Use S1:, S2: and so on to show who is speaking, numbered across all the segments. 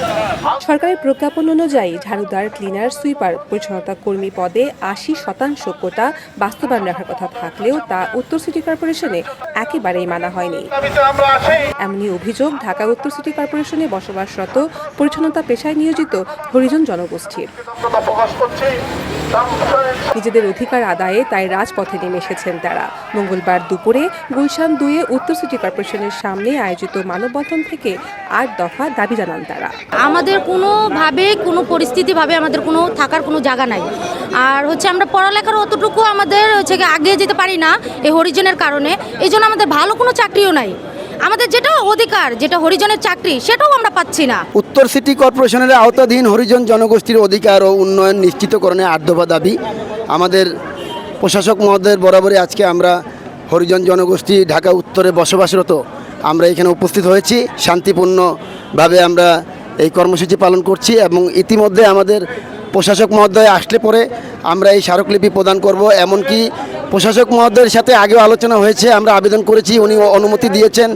S1: Yeah. সরকারের প্রজ্ঞাপন অনুযায়ী ঝাড়ুদার, ক্লিনার, সুইপার পরিচ্ছন্নতা কর্মী পদে আশি শতাংশ কোটা বাস্তবায়ন রাখার কথা থাকলেও তা উত্তর সিটি কর্পোরেশনে একেবারেই মানা হয়নি। এমনই অভিযোগ ঢাকা উত্তর সিটি কর্পোরেশনে বসবাসরত, পরিচ্ছন্নতা পেশায় নিয়োজিত হরিজন জনগোষ্ঠীর। নিজেদের অধিকার আদায়ে তাই রাজপথে নেমে এসেছেন তারা। মঙ্গলবার দুপুরে গুলশান দুয়ে উত্তর সিটি কর্পোরেশনের সামনে আয়োজিত মানববন্ধন থেকে আট দফা দাবি জানান তারা।
S2: আমাদের কোনোভাবে, কোনো পরিস্থিতিভাবে আমাদের কোনো থাকার কোনো জায়গা নাই। আর হচ্ছে আমরা পড়ালেখার অতটুকু আমাদের হচ্ছে আগে যেতে পারি না এই হরিজনের কারণে। এই জন্য আমাদের ভালো কোনো চাকরিও নাই। আমাদের যেটা অধিকার, যেটা হরিজনের চাকরি, সেটাও আমরা পাচ্ছি না।
S3: উত্তর সিটি কর্পোরেশনের আওতাধীন হরিজন জনগোষ্ঠীর অধিকার ও উন্নয়ন নিশ্চিতকরণে আর্ধবা দাবি। আমাদের প্রশাসক মহোদয়ের বরাবরই আজকে আমরা হরিজন জনগোষ্ঠী ঢাকা উত্তরে বসবাসরত আমরা এখানে উপস্থিত হয়েছি। শান্তিপূর্ণভাবে আমরা এই কর্মসূচি পালন করছি এবং ইতিমধ্যে আমাদের প্রশাসক মহোদয় আসলে পরে আমরা এই স্মারকলিপি প্রদান করব এমনকি প্রশাসক মহোদয়ের সাথে আগেও আলোচনা হয়েছে, আমরা আবেদন করেছি, উনি অনুমতি দিয়েছেন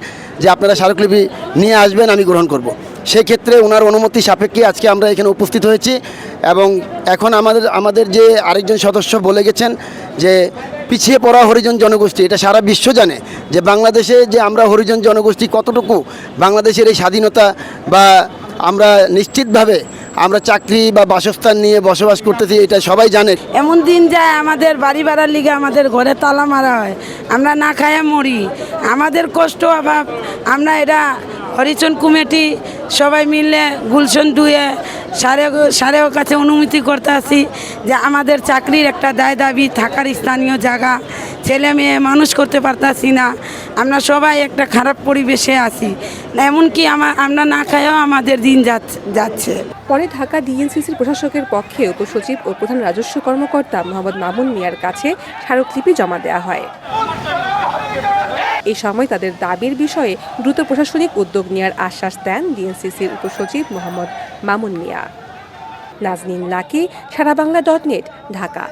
S3: যে আপনারা স্মারকলিপি নিয়ে আসবেন, আমি গ্রহণ করব। সেই ক্ষেত্রে ওনার অনুমতি সাপেক্ষে আজকে আমরা এখানে উপস্থিত হয়েছি এবং এখন আমাদের আমাদের যে আরেকজন সদস্য বলে গেছেন যে পিছিয়ে পড়া হরিজন জনগোষ্ঠী, এটা সারা বিশ্ব জানে যে বাংলাদেশে যে আমরা হরিজন জনগোষ্ঠী কতটুকু বাংলাদেশের এই স্বাধীনতা বা আমরা নিশ্চিতভাবে আমরা চাকরি বা বাসস্থান নিয়ে বসবাস করতেছি, এটা সবাই জানে।
S4: এমন দিন যায় আমাদের বাড়ি ভাড়ার লিগে আমাদের ঘরে তালা মারা হয়। আমরা না খায়া মরি। আমাদের কষ্ট অভাব। আমরা এটা হরিচন কমিটি, সবাই মিলে গুলশন দুয়ে সারে সারেও কাছে অনুমতি করতে আসি যে আমাদের চাকরির একটা দায় দাবি থাকার স্থানীয় জায়গা, ছেলে মেয়ে মানুষ করতে পারতাছি না। আমরা সবাই একটা খারাপ পরিবেশে আছি। এমনকি আমার, আমরা না খায়াও আমাদের দিন যাচ্ছে।
S1: পরে ঢাকা ডিএনসিসির প্রশাসকের পক্ষে উপসচিব ও প্রধান রাজস্ব কর্মকর্তা মোহাম্মদ মামুন মিয়ার কাছে স্মারকলিপি জমা দেওয়া হয়। এই সময় তাদের দাবির বিষয়ে দ্রুত প্রশাসনিক উদ্যোগ নেওয়ার আশ্বাস দেন ডিএনসিসির উপসচিব মোহাম্মদ মামুন মিয়া। Naznin Lucky Sara Bangla dot net, Dhaka.